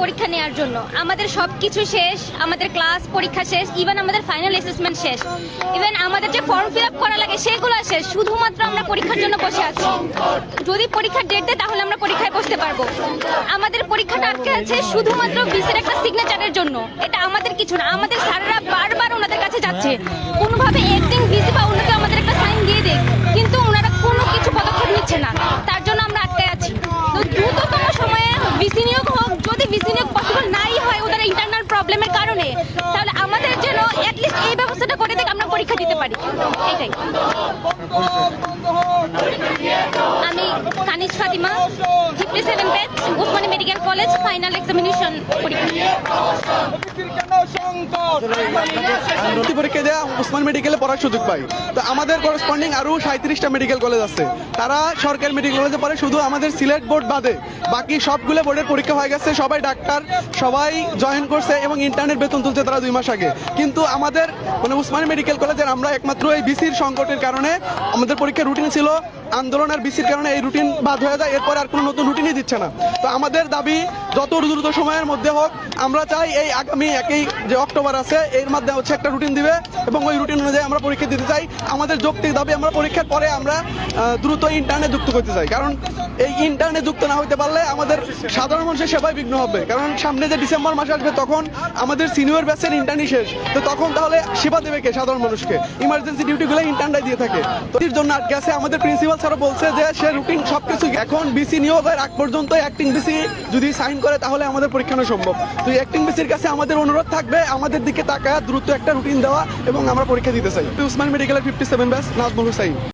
পরীক্ষা নেওয়ার জন্য। আমাদের সব কিছু শেষ, আমাদের ক্লাস পরীক্ষা শেষ ইভেন আমাদের ফাইনাল অ্যাসেসমেন্ট শেষ। ইভেন আমাদের যে ফর্ম ফিল আপ করা লাগে, সেগুলো শেষ। শুধুমাত্র আমরা পরীক্ষার জন্য বসে আছি। যদি পরীক্ষার ডেট দেয়, তাহলে আমরা পরীক্ষায় বসতে পারব। আমাদের পরীক্ষাটা আটকে আছে শুধুমাত্র বিসির একটা সিগনেচারের জন্য। এটা আমাদের কিছু না, আমাদের স্যাররা বারবার ওনাদের কাছে যাচ্ছে। কোনোভাবে একদিন বিসি বা অন্য কেউ আমাদের একটা সাইন দিয়ে দেয় কিন্তু ওনারা কোনো কিছু পদক্ষেপ নিচ্ছে না তার জন্য আমরা আটকে আছি তো দ্রুততম সময়ে বিসি নিয়োগ হোক যদি বিসি নিয়োগ পসিবল নাই হয় ওদের ইন্টারনাল প্রবলেমের কারণে, তাহলে আমাদের যেন অ্যাটলিস্ট এই ব্যবস্থাটা করে দেখ আমরা পরীক্ষা দিতে পারি। এটাই আমি Kaniz Fatima fifty seven page Osmani medical college final examination পরীক্ষা। ভর্তি পরীক্ষা দেওয়া উসমান মেডিকেলে পড়ার সুযোগ পাই। তো আমাদের করসপন্ডিং আরও সাঁত্রিশটা মেডিকেল কলেজ আছে। তারা সরকারি মেডিকেল কলেজে পড়ে, শুধু আমাদের সিলেট বোর্ড বাদে। বাকি সবগুলো বোর্ডের পরীক্ষা হয়ে গেছে, সবাই ডাক্তার, সবাই জয়েন করছে এবং ইন্টারনেট বেতন তুলছে তারা দুই মাস আগে। কিন্তু আমাদের মানে উসমানী মেডিকেল কলেজের আমরা একমাত্র এই বিসির সংকটের কারণে আমাদের পরীক্ষার রুটিন ছিল আন্দোলন আর বিসির কারণে এই রুটিন বাদ হয়ে যায়, এরপর আর কোনো নতুন রুটিনই দিচ্ছে না। তো আমাদের দাবি, যত দ্রুত সময়ের মধ্যে হোক, আমরা চাই এই আগামী একই যে অক্টোবর আছে এর মধ্যে হচ্ছে একটা রুটিন দিবে এবং ওই রুটিন অনুযায়ী আমরা পরীক্ষা দিতে চাই। আমাদের যৌক্তিক দাবি, আমরা পরীক্ষার পরে আমরা দ্রুত ইন্টারনেট যুক্ত করতে চাই। কারণ এই ইন্টারনেট যুক্ত না হতে পারলে আমাদের সাধারণ মানুষের সেবায় বিঘ্ন হবে। কারণ সামনে যে ডিসেম্বর মাস আসবে, তখন আমাদের সিনিয়র ব্যাচের ইন্টার্নই শেষ। তো তখন তাহলে সেবা দেবে কে সাধারণ মানুষকে? ইমার্জেন্সি ডিউটিগুলো ইন্টারনটাই দিয়ে থাকে। তো এর জন্য আটকে আছে। আমাদের প্রিন্সিপাল স্যারও বলছে যে, সে রুটিন সব কিছু এখন বিসি নিয়োগের আগ পর্যন্ত অ্যাক্টিং বিসি যদি সাইন করে, তাহলে আমাদের পরীক্ষা নেওয়া সম্ভব। তো অ্যাক্টিং বিসির কাছে আমাদের অনুরোধ থাকবে। আমাদের দিকে তাকায় দ্রুত একটা রুটিন দেওয়া এবং আমরা পরীক্ষা দিতে চাই। উসমান মেডিকেলের ফিফটি সেভেন ব্যাস নাজমুল হুসাইন।